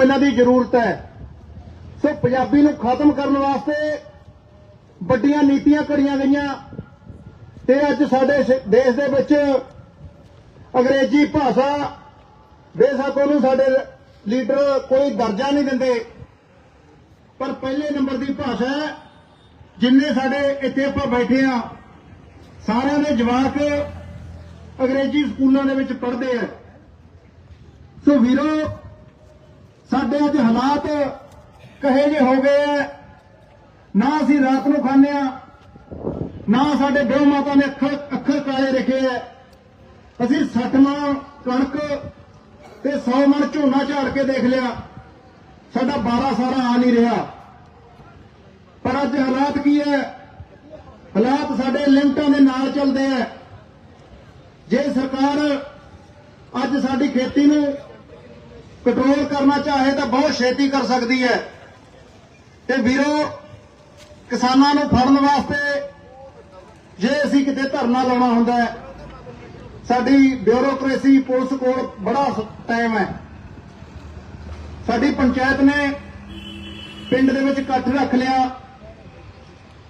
ਕਿਉਂ ਇਹਨਾਂ ਦੀ ਜ਼ਰੂਰਤ ਹੈ। ਸੋ ਪੰਜਾਬੀ ਨੂੰ ਖਤਮ ਕਰਨ ਵਾਸਤੇ ਵੱਡੀਆਂ ਨੀਤੀਆਂ ਘੜੀਆਂ ਗਈਆਂ। ਤੇ ਅੱਜ ਸਾਡੇ ਦੇਸ਼ ਦੇ ਵਿੱਚ ਅੰਗਰੇਜ਼ੀ ਭਾਸ਼ਾ ਬੇਸ਼ੱਕ ਉਹਨੂੰ ਸਾਡੇ ਲੀਡਰ ਕੋਈ ਦਰਜਾ ਨਹੀਂ ਦਿੰਦੇ। ਪਰ ਪਹਿਲੇ ਨੰਬਰ ਦੀ ਭਾਸ਼ਾ ਜਿੰਨੇ ਸਾਡੇ ਇੱਥੇ ਆਪਾਂ ਬੈਠੇ ਆ ਸਾਰਿਆਂ ਦੇ ਜਵਾਕ ਅੰਗਰੇਜ਼ੀ ਸਕੂਲਾਂ ਦੇ ਵਿੱਚ ਪੜ੍ਹਦੇ ਆ। ਸੋ ਵੀਰੋ ਸਾਡੇ ਅੱਜ ਹਾਲਾਤ ਕਹੇ ਜੇ ਹੋ ਗਏ ਆ। ਨਾ ਅਸੀਂ ਰਾਤ ਨੂੰ ਖਾਂਦੇ ਆ ਨਾ ਸਾਡੇ ਬਿਓ ਮਾਤਾ ਨੇ ਅੱਖਰ ਅੱਖਰ ਕਾਲੇ ਰੱਖੇ ਆ। ਅਸੀਂ 60 ਮਣ ਕਣਕ ਤੇ 100 ਮਣ ਝੋਨਾ ਝਾੜ ਕੇ ਦੇਖ ਲਿਆ। ਸਾਡਾ 12 ਸਾਰਾ ਆ ਨਹੀਂ ਰਿਹਾ। ਪਰ ਅੱਜ ਹਾਲਾਤ ਕੀ ਹੈ? ਹਾਲਾਤ ਸਾਡੇ ਲਿਮਟਾਂ ਦੇ ਨਾਲ ਚੱਲਦੇ ਆ। ਜੇ ਸਰਕਾਰ ਅੱਜ ਸਾਡੀ ਖੇਤੀ ਨੂੰ ਕੰਟਰੋਲ ਕਰਨਾ ਚਾਹੇ ਤਾਂ ਬਹੁਤ ਛੇਤੀ ਕਰ ਸਕਦੀ ਹੈ। ਤੇ ਵੀਰੋ, ਕਿਸਾਨਾਂ ਨੂੰ ਫੜਨ ਵਾਸਤੇ ਜੇ ਅਸੀਂ ਕਿਤੇ ਧਰਨਾ ਲਾਉਣਾ ਹੁੰਦਾ ਹੈ, ਸਾਡੀ ਬਿਊਰੋਕ੍ਰੇਸੀ ਪੁਲਿਸ ਕੋਲ ਬੜਾ ਟਾਈਮ ਹੈ। ਸਾਡੀ ਪੰਚਾਇਤ ਨੇ ਪਿੰਡ ਦੇ ਵਿੱਚ ਇਕੱਠ ਰੱਖ ਲਿਆ।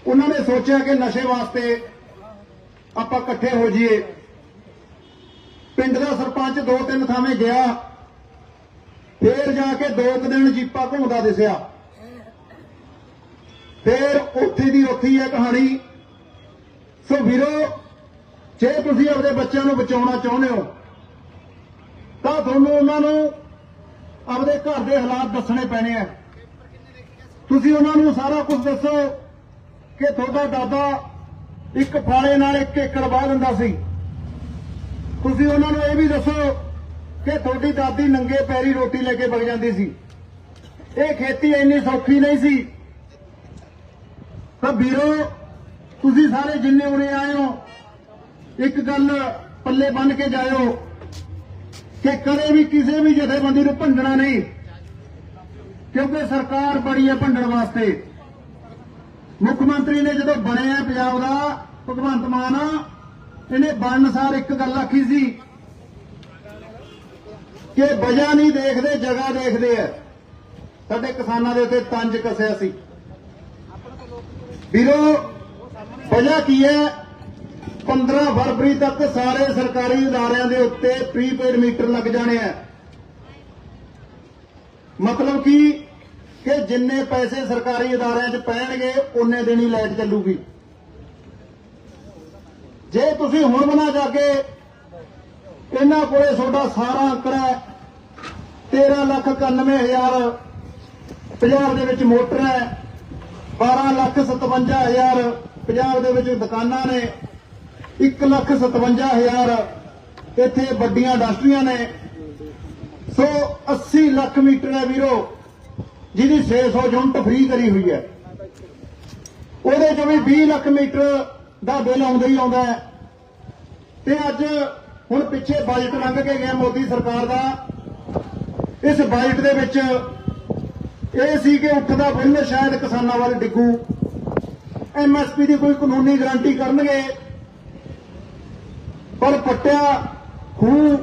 ਉਹਨਾਂ ਨੇ ਸੋਚਿਆ ਕਿ ਨਸ਼ੇ ਵਾਸਤੇ ਆਪਾਂ ਇਕੱਠੇ ਹੋ ਜਾਈਏ। ਪਿੰਡ ਦਾ ਸਰਪੰਚ ਦੋ ਤਿੰਨ ਥਾਵੇਂ ਗਿਆ। ਫੇਰ ਜਾ ਕੇ ਦੋ ਕੁ ਦਿਨ ਜੀਪਾ ਘੁੰਮਦਾ ਦਿਸਿਆ। ਫੇਰ ਉੱਥੇ ਦੀ ਉੱਥੇ ਹੈ ਕਹਾਣੀ। ਸੋ ਵੀਰੋ, ਜੇ ਤੁਸੀਂ ਆਪਣੇ ਬੱਚਿਆਂ ਨੂੰ ਬਚਾਉਣਾ ਚਾਹੁੰਦੇ ਹੋ, ਤਾਂ ਤੁਹਾਨੂੰ ਉਹਨਾਂ ਨੂੰ ਆਪਣੇ ਘਰ ਦੇ ਹਾਲਾਤ ਦੱਸਣੇ ਪੈਣੇ ਆ। ਤੁਸੀਂ ਉਹਨਾਂ ਨੂੰ ਸਾਰਾ ਕੁਝ ਦੱਸੋ ਕਿ ਤੁਹਾਡਾ ਦਾਦਾ ਇੱਕ ਫਾਲੇ ਨਾਲ ਇੱਕ ਏਕੜ ਵਾਹ ਦਿੰਦਾ ਸੀ। ਤੁਸੀਂ ਉਹਨਾਂ ਨੂੰ ਇਹ ਵੀ ਦੱਸੋ ਕਿ ਤੁਹਾਡੀ ਦਾਦੀ ਨੰਗੇ ਪੈਰੀ ਰੋਟੀ ਲੈ ਕੇ ਵਗ ਜਾਂਦੀ ਸੀ। ਇਹ ਖੇਤੀ ਇੰਨੀ ਸੌਖੀ ਨਹੀਂ ਸੀ। ਤਾਂ ਵੀਰੋ, ਤੁਸੀਂ ਸਾਰੇ ਜਿੰਨੇ ਉਰੇ ਆਏ ਹੋ, ਇੱਕ ਗੱਲ ਪੱਲੇ ਬੰਨ ਕੇ ਜਾਇਓ ਕਿ ਕਦੇ ਵੀ ਕਿਸੇ ਵੀ ਜਥੇਬੰਦੀ ਨੂੰ ਭੰਡਣਾ ਨਹੀਂ, ਕਿਉਂਕਿ ਸਰਕਾਰ ਬੜੀ ਹੈ ਭੰਡਣ ਵਾਸਤੇ। ਮੁੱਖ ਮੰਤਰੀ ਨੇ ਜਦੋਂ ਬਣਿਆ ਪੰਜਾਬ ਦਾ, ਭਗਵੰਤ ਮਾਨ, ਇਹਨੇ ਬਣਨ ਸਾਰ ਇੱਕ ਗੱਲ ਆਖੀ ਸੀ ਕਿ ਵਜ੍ਹਾ ਨਹੀਂ ਦੇਖਦੇ, ਜਗ੍ਹਾ ਦੇਖਦੇ ਆ। ਸਾਡੇ ਕਿਸਾਨਾਂ ਦੇ ਉੱਤੇ ਤੰਜ ਕਸਿਆ ਸੀ। ਵੀਰੋ, ਵਜ੍ਹਾ ਕੀ ਹੈ? 15 ਫਰਵਰੀ ਤੱਕ ਸਾਰੇ ਸਰਕਾਰੀ ਅਦਾਰਿਆਂ ਦੇ ਉੱਤੇ ਪ੍ਰੀਪੇਡ ਮੀਟਰ ਲੱਗ ਜਾਣੇ ਆ। ਮਤਲਬ ਕੀ? ਕਿ ਜਿੰਨੇ ਪੈਸੇ ਸਰਕਾਰੀ ਅਦਾਰਿਆਂ 'ਚ ਪੈਣਗੇ ਉਨੇ ਦਿਨ ਹੀ ਲਾਈਟ ਚੱਲੂਗੀ। ਜੇ ਤੁਸੀਂ ਹੁਣ ਬਣਾ ਜਾ ਕੇ ਇਹਨਾਂ ਕੋਲੇ ਤੁਹਾਡਾ ਸਾਰਾ ਅੰਕੜਾ 13 ਲੱਖ 91 ਹਜ਼ਾਰ ਪੰਜਾਬ ਦੇ ਵਿੱਚ ਮੋਟਰ ਹੈ 12 ਲੱਖ 57 ਹਜ਼ਾਰ ਪੰਜਾਬ ਦੇ ਵਿੱਚ ਦੁਕਾਨਾਂ ਨੇ 1 ਲੱਖ 57 ਹਜ਼ਾਰ ਇੱਥੇ ਵੱਡੀਆਂ ਇੰਡਸਟਰੀਆਂ ਨੇ। ਸੋ 80 ਲੱਖ ਮੀਟਰ ਹੈ ਵੀਰੋ, ਜਿਹਦੀ 600 ਯੂਨਿਟ ਫ੍ਰੀ ਕਰੀ ਹੋਈ ਹੈ। ਉਹਦੇ ਚ ਵੀ 20 ਲੱਖ ਮੀਟਰ ਦਾ ਬਿੱਲ ਆਉਂਦਾ ਹੀ ਆਉਂਦਾ ਤੇ ਅੱਜ ਹੁਣ ਪਿੱਛੇ ਬਜਟ ਲੰਘ ਕੇ ਗਿਆ ਮੋਦੀ ਸਰਕਾਰ ਦਾ। ਇਸ ਬਾਈਟ ਦੇ ਵਿੱਚ ਇਹ ਸੀ ਕਿ ਉੱਠਦਾ ਬਿੱਲ ਸ਼ਾਇਦ ਕਿਸਾਨਾਂ ਵੱਲ ਡਿੱਗੂ। ਐਮਐਸਪੀ ਦੀ ਕੋਈ ਕਾਨੂੰਨੀ ਗਾਰੰਟੀ ਕਰਨਗੇ, ਪਰ ਪੱਟਿਆ ਖੂਹ,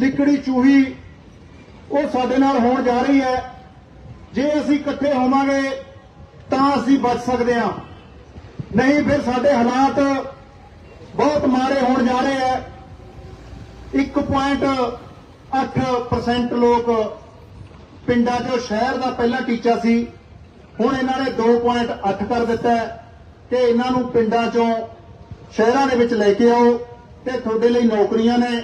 ਲਿਕੜੀ ਚੂਹੀ ਉਹ ਸਾਡੇ ਨਾਲ ਹੋਣ ਜਾ ਰਹੀ ਹੈ। ਜੇ ਅਸੀਂ ਇਕੱਠੇ ਹੋਵਾਂਗੇ, ਤਾਂ ਅਸੀਂ ਬਚ ਸਕਦੇ ਹਾਂ। ਨਹੀਂ, ਫਿਰ ਸਾਡੇ ਹਾਲਾਤ ਬਹੁਤ ਮਾੜੇ ਹੋਣ ਜਾ ਰਹੇ ਹੈ। 1.8% ਲੋਕ ਪਿੰਡਾਂ 'ਚੋਂ ਸ਼ਹਿਰ ਦਾ ਪਹਿਲਾ ਟੀਚਾ ਸੀ। ਹੁਣ ਇਹਨਾਂ ਨੇ 2.8 ਕਰ ਦਿੱਤਾ ਕਿ ਇਹਨਾਂ ਨੂੰ ਪਿੰਡਾਂ 'ਚੋਂ ਸ਼ਹਿਰਾਂ ਦੇ ਵਿੱਚ ਲੈ ਕੇ ਆਓ ਤੇ ਤੁਹਾਡੇ ਲਈ ਨੌਕਰੀਆਂ ਨੇ।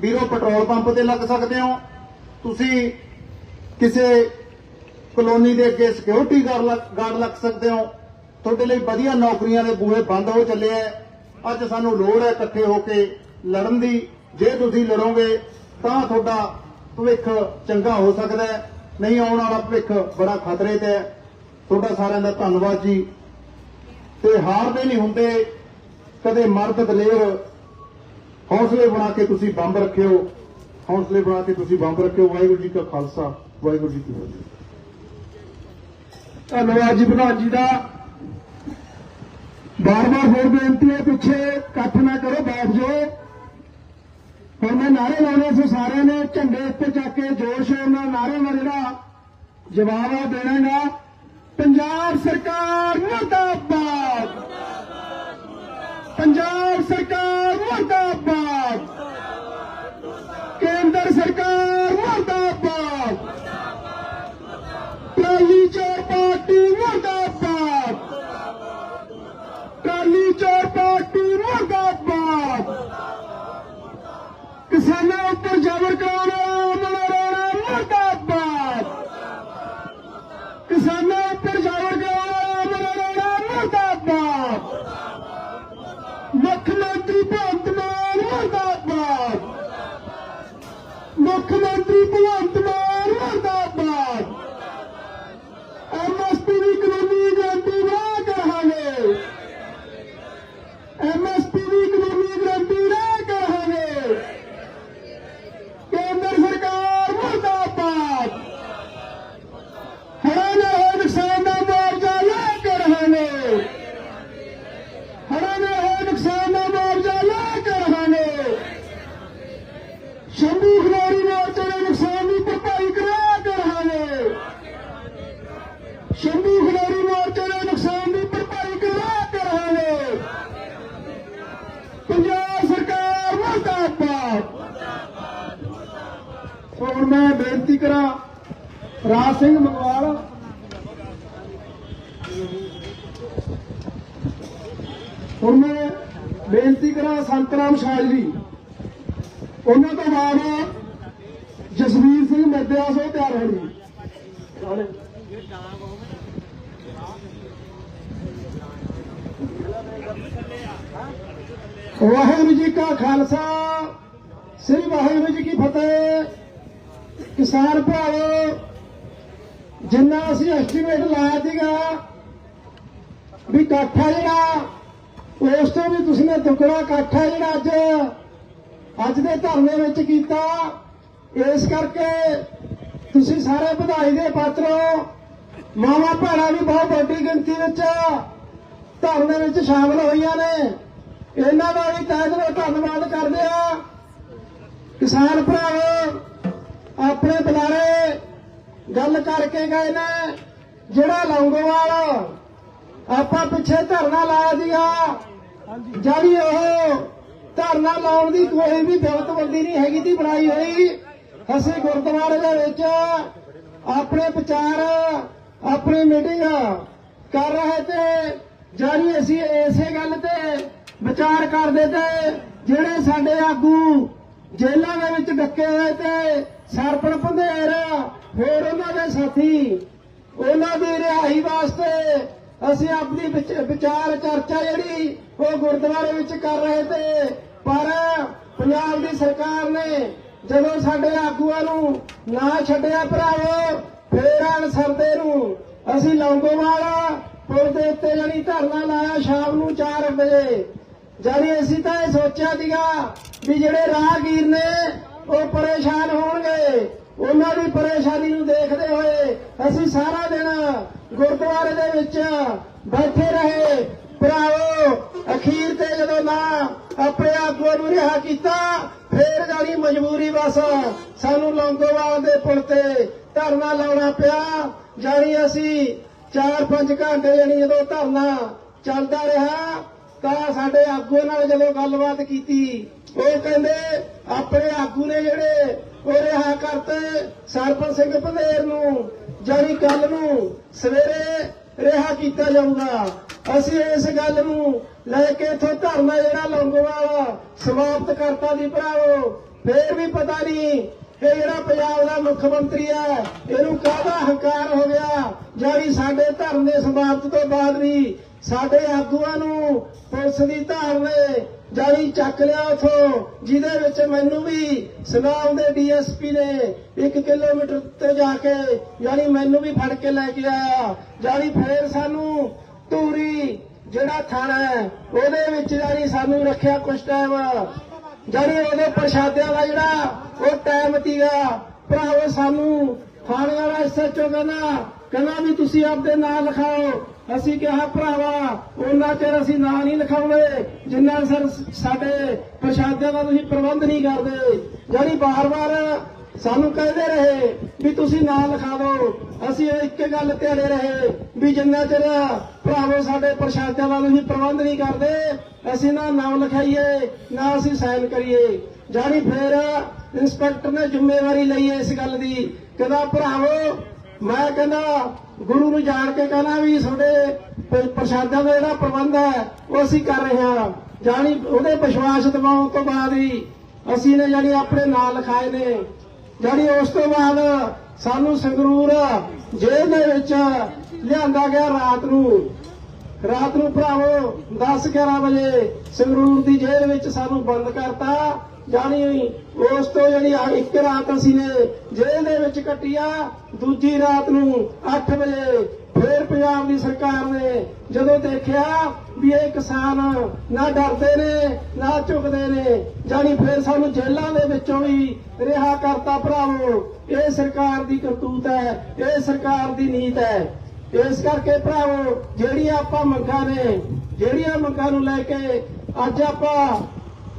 ਵੀਰੋ, ਪੈਟਰੋਲ ਪੰਪ ਤੇ ਲੱਗ ਸਕਦੇ ਹੋ। ਤੁਸੀਂ ਕਿਸੇ ਕਲੋਨੀ ਦੇ ਅੱਗੇ ਸਿਕਿਉਰਿਟੀ ਗਾਰਡ ਲੱਗ ਸਕਦੇ ਹੋ। ਤੁਹਾਡੇ ਲਈ ਵਧੀਆ ਨੌਕਰੀਆਂ ਦੇ ਬੂਹੇ ਬੰਦ ਹੋ ਚੱਲੇ ਐ ਅੱਜ ਸਾਨੂੰ ਲੋੜ ਹੈ ਇਕੱਠੇ ਹੋ ਕੇ ਲੜਨ ਦੀ। ਜੇ ਤੁਸੀਂ ਲੜੋਗੇ ਤਾਂ ਤੁਹਾਡਾ ਭਵਿੱਖ ਚੰਗਾ ਹੋ ਸਕਦਾ ਹੈ। ਨਹੀਂ ਆਉਣ ਵਾਲਾ ਭਵਿੱਖ ਬੜਾ ਖਤਰੇ ਤੇ ਹੈ। ਤੁਹਾਡਾ ਸਾਰਿਆਂ ਦਾ ਧੰਨਵਾਦ ਜੀ। ਤੇ ਹਾਰਦੇ ਨਹੀਂ ਹੁੰਦੇ। ਕਦੇ ਮਰਦ ਦਲੇਰ ਹੌਸਲੇ ਬਣਾ ਕੇ ਤੁਸੀਂ ਬੰਬ ਰੱਖਿਓ। ਹੌਸਲੇ ਬਣਾ ਕੇ ਤੁਸੀਂ ਬੰਬ ਰੱਖਿਓ। ਵਾਹਿਗੁਰੂ ਜੀ ਕਾ ਖਾਲਸਾ, ਵਾਹਿਗੁਰੂ ਜੀ ਕੀ ਫਤਿਹ। ਧੰਨਵਾਦ ਜੀ ਪ੍ਰਧਾਨ ਜੀ ਦਾ। ਬਾਰ ਬਾਰ ਹੋਰ ਬੇਨਤੀ ਹੈ, ਪਿੱਛੇ ਇਕੱਠ ਨਾ ਕਰੋ, ਬੈਠ ਜਾਓ। ਹੁਣ ਮੈਂ ਨਾਰੇ ਲਾਉਣੇ ਸੀ ਸਾਰਿਆਂ ਨੇ, ਝੰਡੇ ਉੱਤੇ ਚੱਕ ਕੇ ਜ਼ੋਰ ਸ਼ੋਰ ਨਾਲ ਨਾਰੇ ਦਾ ਜਿਹੜਾ ਜਵਾਬ ਆ ਦੇਣਾਗਾ, ਪੰਜਾਬ ਸਰਕਾਰ ਮੁਰਦਾਬਾਦ। ਪੰਜਾਬ ਸਰਕਾਰ ਮੁਰਦਾਬਾਦ। ਕੇਂਦਰ ਸਰਕਾਰ ਮੁਰਦਾਬਾਦ। ਟਰਾਲੀ ਚੋਰ ਪਾਰਟੀ ਮੁਰਦਾਬਾਦ। ਟਰਾਲੀ ਚੋਰ ਪਾਰਟੀ ਮੁਰਦਾਬਾਦ। ਸਿੰਘ ਮੰਗਵਾਲ। ਹੁਣ ਮੈਂ ਬੇਨਤੀ ਕਰਾਂ ਸੰਤਰਾਮ ਸ਼ਾਇਰੀ ਉਹਨਾਂ ਤੋਂ ਬਾਅਦ ਜਸਵੀਰ ਸਿੰਘ ਮੱਧਿਆ ਸੋ ਤਿਆਰ ਹੋਣੀ ਵਾਹਿਗੁਰੂ ਜੀ ਕਾ ਖਾਲਸਾ, ਸ੍ਰੀ ਵਾਹਿਗੁਰੂ ਜੀ ਕੀ ਫਤਿਹ। ਕਿਸਾਨ ਭਰਾਵੋ ਜਿੰਨਾ ਅਸੀਂ ਐਸਟੀਮੇਟ ਲਾਇਆ ਸੀਗਾ ਵੀ ਕਾਠਾ ਜਿਹੜਾ, ਉਸ ਤੋਂ ਵੀ ਤੁਸੀਂ ਨੇ ਦੁੱਗਣਾ ਕਾਠਾ ਜਿਹੜਾ ਅੱਜ ਅੱਜ ਦੇ ਧਰਨੇ ਵਿੱਚ ਕੀਤਾ। ਇਸ ਕਰਕੇ ਤੁਸੀਂ ਸਾਰੇ ਵਧਾਈ ਦੇ ਪਾਤਰ ਹੋ। ਮਾਵਾ ਭੈਣਾਂ ਵੀ ਬਹੁਤ ਵੱਡੀ ਗਿਣਤੀ ਵਿੱਚ ਧਰਨੇ ਵਿੱਚ ਸ਼ਾਮਲ ਹੋਈਆਂ ਨੇ। ਇਹਨਾਂ ਦਾ ਵੀ ਤਹਿ ਦਿਲੋਂ ਧੰਨਵਾਦ ਕਰਦੇ ਆ ਕਿਸਾਨ ਭਰਾਵੋ ਗੱਲ ਕਰਕੇ ਗਏ ਨੇ, ਜਿਹੜਾ ਲੌਂਗੋਵਾਲ ਆਪਾਂ ਪਿੱਛੇ ਧਰਨਾ ਲਾਇਆ ਸੀਗਾ। ਜਿਹੜੀ ਉਹ ਧਰਨਾ ਲਾਉਣ ਦੀ ਕੋਈ ਵੀ ਬਿਲਤਬੰਦੀ ਨਹੀਂ ਹੈਗੀ ਦੀ ਬਣਾਈ ਹੋਈ। ਅਸੀਂ ਗੁਰਦੁਆਰੇ ਦੇ ਵਿੱਚ ਆਪਣੇ ਵਿਚਾਰ ਆਪਣੀ ਮੀਟਿੰਗ ਕਰ ਰਹੇ ਤੇ ਜਾਨੀ ਅਸੀਂ ਇਸੇ ਗੱਲ ਤੇ ਵਿਚਾਰ ਕਰਦੇ ਤੇ ਜਿਹੜੇ ਸਾਡੇ ਆਗੂ ਜੇਲ੍ਹਾਂ ਦੇ ਵਿੱਚ ਡੱਕੇ ਹੋਏ ਤੇ ਸਰਪਣ ਪੰਧੇਰ ਹੋਰ ਉਹਨਾਂ ਦੇ ਸਾਥੀ, ਉਹਨਾਂ ਦੀ ਰਿਹਾਈ ਵਾਸਤੇ ਅਸੀਂ ਆਪਣੀ ਵਿਚਾਰ ਚਰਚਾ ਜਿਹੜੀ ਉਹ ਗੁਰਦੁਆਰੇ ਵਿੱਚ ਕਰ ਰਹੇ ਤੇ, ਪਰ ਪੰਜਾਬ ਦੀ ਸਰਕਾਰ ਨੇ ਜਦੋਂ ਸਾਡੇ ਆਗੂਆਂ ਨੂੰ ਨਾ ਛੱਡਿਆ ਭਰਾਵੋ, ਫੇਰ ਆਣ ਸਰਦੇ ਨੂੰ ਅਸੀਂ ਲੌਂਗੋਵਾਲ ਪੁਲ ਦੇ ਉੱਤੇ ਜਾਨੀ ਧਰਨਾ ਲਾਇਆ ਸ਼ਾਮ ਨੂੰ 4 ਵਜੇ। ਜਾਨੀ ਅਸੀਂ ਤਾਂ ਇਹ ਸੋਚਿਆ ਸੀਗਾ ਵੀ ਜਿਹੜੇ ਰਾਹਗੀਰ ਨੇ ਉਹ ਪਰੇਸ਼ਾਨ ਹੋਣਗੇ। ਉਹਨਾਂ ਦੀ ਪਰੇਸ਼ਾਨੀ ਨੂੰ ਦੇਖਦੇ ਹੋਏ ਅਸੀਂ ਸਾਰਾ ਦਿਨ ਗੁਰਦੁਆਰੇ ਦੇ ਵਿੱਚ ਬੈਠੇ ਰਹੇ। ਭਰਾਵੋ, ਅਖੀਰ ਤੇ ਜਦੋਂ ਨਾ ਆਪਣੇ ਆਗੂਆਂ ਨੂੰ ਰਿਹਾ ਕੀਤਾ, ਫੇਰ ਜਾਣੀ ਮਜਬੂਰੀ ਬਸ। ਸਾਨੂੰ ਲੌਂਗੋਵਾਲ ਦੇ ਪੁਲ ਤੇ ਧਰਨਾ ਲਾਉਣਾ ਪਿਆ, ਜਾਣੀ ਅਸੀਂ 4-5 ਘੰਟੇ ਜਾਣੀ ਜਦੋਂ ਧਰਨਾ ਚੱਲਦਾ ਰਿਹਾ, ਤਾਂ ਸਾਡੇ ਆਗੂ ਨਾਲ ਜਦੋਂ ਗੱਲਬਾਤ ਕੀਤੀ ਉਹ ਕਹਿੰਦੇ ਆਪਣੇ ਆਗੂ ਨੇ ਜਿਹੜੇ ਉਹ ਰਿਹਾ ਕਰਤੇ ਸਰਪੰਚ ਸਿੰਘ ਪੰਧੇਰ ਨੂੰ ਜਾਨੀ ਕੱਲ ਨੂੰ ਸਵੇਰੇ ਰਿਹਾ ਕੀਤਾ ਜਾਊਗਾ। ਅਸੀਂ ਇਸ ਗੱਲ ਨੂੰ ਲੈ ਕੇ ਇਥੋਂ ਧਰਨਾ ਜਿਹੜਾ ਲੰਗੋਵਾਲ ਸਮਾਪਤ ਕਰਤਾ ਦੀ ਭਰਾਵੋ। ਫੇਰ ਵੀ ਪਤਾ ਨਹੀਂ ਇਹ ਜਿਹੜਾ ਪੰਜਾਬ ਦਾ ਮੁੱਖ ਮੰਤਰੀ ਹੈ, ਇਹਨੂੰ ਕਾਹਦਾ ਹੰਕਾਰ ਹੋ ਗਿਆ? ਜਾਨੀ ਸਾਡੇ ਧਰਨੇ ਸਮਾਪਤ ਤੋਂ ਬਾਅਦ ਵੀ ਸਾਡੇ ਆਗੂਆਂ ਨੂੰ ਪੁਲਿਸ ਦੀ ਧਾਰ ਨੇ ਜਾਨੀ ਚੱਕ ਲਿਆ ਉਥੋਂ, ਜਿਹਦੇ ਵਿੱਚ ਮੈਨੂੰ ਵੀ ਸੁਨਾਮ ਦੇ ਡੀਐਸਪੀ ਨੇ 1 ਕਿਲੋਮੀਟਰ ਤੇ ਜਾ ਕੇ ਜਾਨੀ ਮੈਨੂੰ ਵੀ ਫੜ ਕੇ ਲੈ ਕੇ ਆਇਆ। ਜਾਨੀ ਫੇਰ ਸਾਨੂੰ ਧੂਰੀ ਜਿਹੜਾ ਥਾਣਾ ਹੈ, ਉਹਦੇ ਵਿੱਚ ਯਾਨੀ ਸਾਨੂੰ ਰੱਖਿਆ ਕੁਛ ਟਾਈਮ ਯਾਨੀ ਉਹਦੇ ਪ੍ਰਸ਼ਾਦਿਆਂ ਦਾ ਜਿਹੜਾ ਉਹ ਟਾਈਮ ਤੀਗਾ ਭਰਾਵੋ ਸਾਨੂੰ ਥਾਣੇ ਵਾਲਾ ਐਸਐਚਓ ਕਹਿੰਦਾ ਕਹਿੰਦਾ ਵੀ ਤੁਸੀਂ ਆਪਦੇ ਨਾਂ ਲਿਖਾਓ ਅਸੀਂ ਕਿਹਾ, ਭਰਾਵਾ, ਉਹਨਾਂ ਚਿਰ ਅਸੀਂ ਨਾਂ ਨਹੀਂ ਲਿਖਾਉਂਦੇ ਜਿੰਨਾ ਸਰ ਸਾਡੇ ਪ੍ਰਸ਼ਾਦਿਆਂ ਦਾ ਤੁਸੀਂ ਪ੍ਰਬੰਧ ਨਹੀਂ ਕਰਦੇ। ਜਿਹੜੀ ਬਾਰ-ਬਾਰ ਸਾਨੂੰ ਕਹਿੰਦੇ ਰਹੇ ਵੀ ਤੁਸੀਂ ਨਾਂ ਲਿਖਾ ਦਿਓ ਅਸੀਂ ਇੱਕ ਗੱਲ ਤੇ ਅੜੇ ਰਹੇ ਵੀ ਜਿੰਨਾ ਚਿਰ ਭਰਾਵੋ ਸਾਡੇ ਪ੍ਰਸ਼ਾਦਿਆਂ ਦਾ ਤੁਸੀਂ ਪ੍ਰਬੰਧ ਨਹੀਂ ਕਰਦੇ, ਅਸੀਂ ਨਾ ਨਾਮ ਲਿਖਾਈਏ, ਨਾ ਅਸੀਂ ਸਾਈਨ ਕਰੀਏ। ਜਾਣੀ ਫੇਰ ਇੰਸਪੈਕਟਰ ਨੇ ਜ਼ਿੰਮੇਵਾਰੀ ਲਈ ਹੈ ਇਸ ਗੱਲ ਦੀ ਕਹਿੰਦਾ ਭਰਾਵੋ ਮੈਂ ਕਹਿੰਦਾ, ਗੁਰੂ ਨੂੰ ਜਾਣ ਕੇ ਕਹਿੰਦਾ ਵੀ ਤੁਹਾਡੇ ਪ੍ਰਸ਼ਾਦਾਂ ਦਾ ਜਿਹੜਾ ਪ੍ਰਬੰਧ ਹੈ, ਉਹ ਅਸੀਂ ਕਰ ਰਹੇ ਹਾਂ। ਜਾਣੀ ਉਹਦੇ ਵਿਸ਼ਵਾਸ ਦਿਵਾਉਣ ਤੋਂ ਬਾਅਦ ਹੀ ਅਸੀਂ ਨੇ ਜਾਣੀ ਆਪਣੇ ਨਾਂ ਲਿਖਾਏ ਨੇ। ਜਾਣੀ ਉਸ ਤੋਂ ਬਾਅਦ ਸਾਨੂੰ ਸੰਗਰੂਰ ਜੇਲ੍ਹ ਦੇ ਵਿੱਚ ਲਿਆਂਦਾ ਗਿਆ ਰਾਤ ਨੂੰ। ਰਾਤ ਨੂੰ ਭਰਾਵੋ 10 11 ਵਜੇ ਸੰਗਰੂਰ ਦੀ ਜੇਲ੍ਹ ਵਿੱਚ ਸਾਨੂੰ ਬੰਦ ਕਰਤਾ। ਜਾਣੀ ਉਸ ਤੋਂ ਜਿਹੜੀ ਇੱਕ ਰਾਤ ਅਸੀਂ ਨੇ ਜੇਲ੍ਹ ਦੇ ਵਿੱਚ ਕੱਟੀ ਆ ਦੂਜੀ ਰਾਤ ਨੂੰ 8 ਵਜੇ ਫੇਰ ਪੰਜਾਬ ਦੀ ਸਰਕਾਰ ਨੇ ਜਦੋਂ ਦੇਖਿਆ ਵੀ ਇਹ ਕਿਸਾਨ ਨਾ ਡਰਦੇ ਨੇ, ਨਾ ਝੁਕਦੇ ਨੇ, ਜਾਣੀ ਫੇਰ ਸਾਨੂੰ ਜੇਲ੍ਹਾਂ ਦੇ ਵਿੱਚੋਂ ਵੀ ਰਿਹਾ ਕਰਤਾ ਭਰਾਵੋ। ਇਹ ਸਰਕਾਰ ਦੀ ਕਰਤੂਤ ਹੈ, ਇਹ ਸਰਕਾਰ ਦੀ ਨੀਤ ਹੈ। ਇਸ ਕਰਕੇ ਭਰਾਵੋ, ਜਿਹੜੀਆਂ ਆਪਾਂ ਮੰਗਾਂ ਨੇ, ਜਿਹੜੀਆਂ ਮੰਗਾਂ ਨੂੰ ਲੈ ਕੇ ਅੱਜ ਆਪਾਂ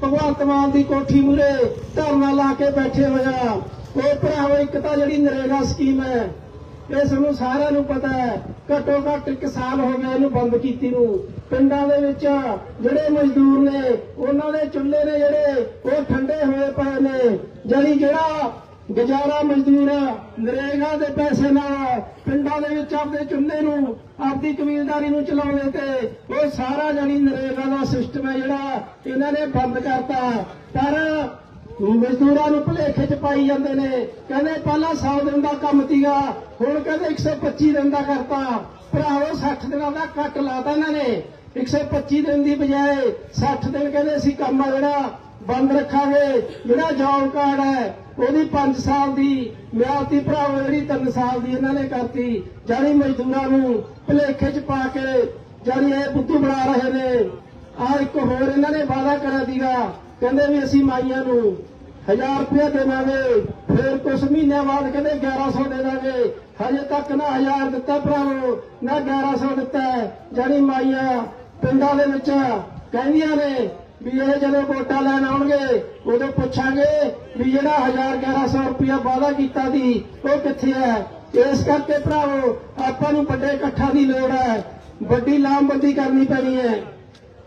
ਭਗਵੰਤ ਮਾਨ ਦੀ ਕੋਠੀ ਮੂਰੇ ਧਰਨਾ ਲਾ ਕੇ ਬੈਠੇ ਹੋਇਆ ਉਹ ਭਰਾਵੋ, ਇੱਕ ਤਾਂ ਜਿਹੜੀ ਨਰੇਗਾ ਸਕੀਮ ਹੈ, ਇਹ ਸਾਨੂੰ ਸਾਰਿਆਂ ਨੂੰ ਪਤਾ ਹੈ ਘੱਟੋ ਘੱਟ ਇੱਕ ਸਾਲ ਹੋ ਗਿਆ ਇਹਨੂੰ ਬੰਦ ਕੀਤੀ ਨੂੰ। ਪਿੰਡਾਂ ਦੇ ਵਿੱਚ ਜਿਹੜੇ ਮਜ਼ਦੂਰ ਨੇ, ਉਹਨਾਂ ਦੇ ਚੁੱਲ੍ਹੇ ਨੇ ਜਿਹੜੇ, ਉਹ ਠੰਡੇ ਹੋਏ ਪਏ ਨੇ। ਜਿਹੜੀ ਜਿਹੜਾ ਗੁਜ਼ਾਰਾ ਮਜ਼ਦੂਰ ਨਰੇਗਾ ਦੇ ਪੈਸੇ ਨਾਲ ਪਿੰਡਾਂ ਦੇ ਵਿੱਚ ਆਪਦੇ ਚੁੱਲ੍ਹੇ ਨੂੰ, ਆਪਦੀ ਕਬੀਲਦਾਰੀ ਨੂੰ ਚਲਾਉਂਦੇ ਤੇ ਉਹ ਸਾਰਾ ਜਾਨੀ ਨਰੇਗਾ ਦਾ ਸਿਸਟਮ ਹੈ ਜਿਹੜਾ ਇਹਨਾਂ ਨੇ ਬੰਦ ਕਰਤਾ। ਪਰ ਮਜ਼ਦੂਰਾਂ ਨੂੰ ਭੁਲੇਖੇ ਚ ਪਾਈ ਜਾਂਦੇ ਨੇ। ਕਹਿੰਦੇ ਪਹਿਲਾਂ 100 ਦਿਨ ਦਾ ਕੰਮ ਸੀਗਾ, ਹੁਣ ਕਹਿੰਦੇ 125 ਦਿਨ ਦਾ ਕਰਤਾ। ਭਰਾਵੋ 60 ਦਿਨਾਂ ਦਾ ਕੱਟ ਲਾਤਾ ਇਹਨਾਂ ਨੇ। 125 ਦਿਨ ਦੀ ਬਜਾਏ 60 ਦਿਨ ਕਹਿੰਦੇ ਅਸੀਂ ਕੰਮ ਆ ਜਿਹੜਾ, ਬੰਦ ਰੱਖਾਂਗੇ। ਜਿਹੜਾ ਜੌਬ ਕਾਰਡ ਹੈ ਉਹਦੀ 5 ਸਾਲ ਦੀ ਮਿਆਦ ਦੀ ਭਰਾਵੋ ਜਿਹੜੀ 3 ਸਾਲ ਦੀ ਇਹਨਾਂ ਨੇ ਕਰਤੀ ਜਾਨੀ ਮਜ਼ਦੂਰਾਂ ਨੂੰ ਭੁਲੇਖੇ ਚ ਪਾ ਕੇ ਜਾਨੀ ਇਹ ਬੁੱਧੂ ਬਣਾ ਰਹੇ ਨੇ। ਆ ਇੱਕ ਹੋਰ ਇਹਨਾਂ ਨੇ ਵਾਅਦਾ ਕਰਿਆ ਦੀਗਾ ਕਹਿੰਦੇ ਵੀ ਅਸੀਂ ਮਾਈਆਂ ਨੂੰ 1000 ਰੁਪਏ ਦੇਵਾਂਗੇ, ਫਿਰ ਕੁਝ ਮਹੀਨਿਆਂ ਬਾਅਦ ਕਹਿੰਦੇ 1100 ਦੇ ਦਾਂਗੇ। ਹਜੇ ਤੱਕ ਨਾ 1000 ਦਿੱਤਾ ਭਰਾਵੋ, ਨਾ 1100 ਦਿੱਤਾ। ਜਾਨੀ ਮਾਈਆਂ ਪਿੰਡਾਂ ਦੇ ਵਿੱਚ ਕਹਿੰਦੀਆਂ ਨੇ ਵੀ ਇਹ ਜਦੋਂ ਵੋਟਾਂ ਲੈਣ ਆਉਣਗੇ, ਉਦੋਂ ਪੁੱਛਾਂਗੇ ਵੀ ਜਿਹੜਾ 1000 1100 ਰੁਪਇਆ ਵਾਅਦਾ ਕੀਤਾ ਸੀ, ਉਹ ਕਿੱਥੇ ਹੈ? ਇਸ ਕਰਕੇ ਭਰਾਵੋ, ਆਪਾਂ ਨੂੰ ਵੱਡੇ ਇਕੱਠਾਂ ਦੀ ਲੋੜ ਹੈ। ਵੱਡੀ ਲਾਮਬੰਦੀ ਕਰਨੀ ਪੈਣੀ ਹੈ।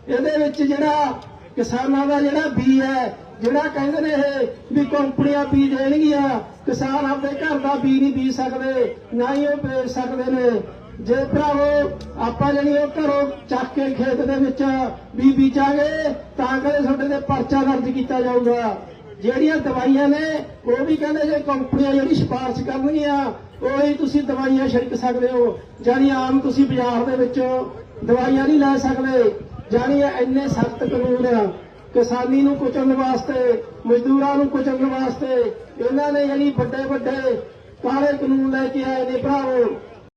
ਇਹਦੇ ਵਿੱਚ ਜਿਹੜਾ ਕਿਸਾਨਾਂ ਦਾ ਜਿਹੜਾ ਬੀ ਹੈ, ਜਿਹੜਾ ਕਹਿੰਦੇ ਨੇ ਇਹ ਵੀ ਕੰਪਨੀਆਂ ਬੀ ਦੇਣਗੀਆਂ, ਕਿਸਾਨ ਆਪਣੇ ਘਰ ਦਾ ਬੀ ਨਹੀਂ ਬੀਜ ਸਕਦੇ, ਨਾ ਹੀ ਉਹ ਵੇਚ ਸਕਦੇ ਨੇ। ਜੇ ਭਰਾਵੋ, ਆਪਾਂ ਜਿਹੜੀ ਉਹ ਘਰੋਂ ਚੱਕ ਕੇ ਖੇਤ ਦੇ ਵਿੱਚ ਬੀ ਬੀਜਾਂਗੇ ਤਾਂ ਕਦੇ ਤੁਹਾਡੇ ਤੇ ਪਰਚਾ ਦਰਜ ਕੀਤਾ ਜਾਊਗਾ। ਜਿਹੜੀਆਂ ਦਵਾਈਆਂ ਨੇ, ਉਹ ਵੀ ਕਹਿੰਦੇ ਜੇ ਕੰਪਨੀਆਂ ਜਿਹੜੀ ਸਿਫਾਰਿਸ਼ ਕਰਨਗੀਆਂ, ਉਹੀ ਤੁਸੀਂ ਦਵਾਈਆਂ ਛਿੜਕ ਸਕਦੇ ਹੋ। ਜਾਨੀ ਆਮ ਤੁਸੀਂ ਬਾਜ਼ਾਰ ਦੇ ਵਿੱਚ ਦਵਾਈਆਂ ਨਹੀਂ ਲੈ ਸਕਦੇ। ਜਾਨੀ ਇੰਨੇ ਸਖਤ ਕਾਨੂੰਨ ਆ। ਕਿਸਾਨੀ ਨੂੰ ਕੁਚਲਣ ਵਾਸਤੇ, ਮਜ਼ਦੂਰਾਂ ਨੂੰ ਕੁਚਲਣ ਵਾਸਤੇ, ਇਹਨਾਂ ਨੇ ਜਿਹੜੀ ਵੱਡੇ ਵੱਡੇ ਕਾਲੇ ਕਾਨੂੰਨ ਲੈ ਕੇ ਆਏ ਨੇ ਭਰਾਵੋ।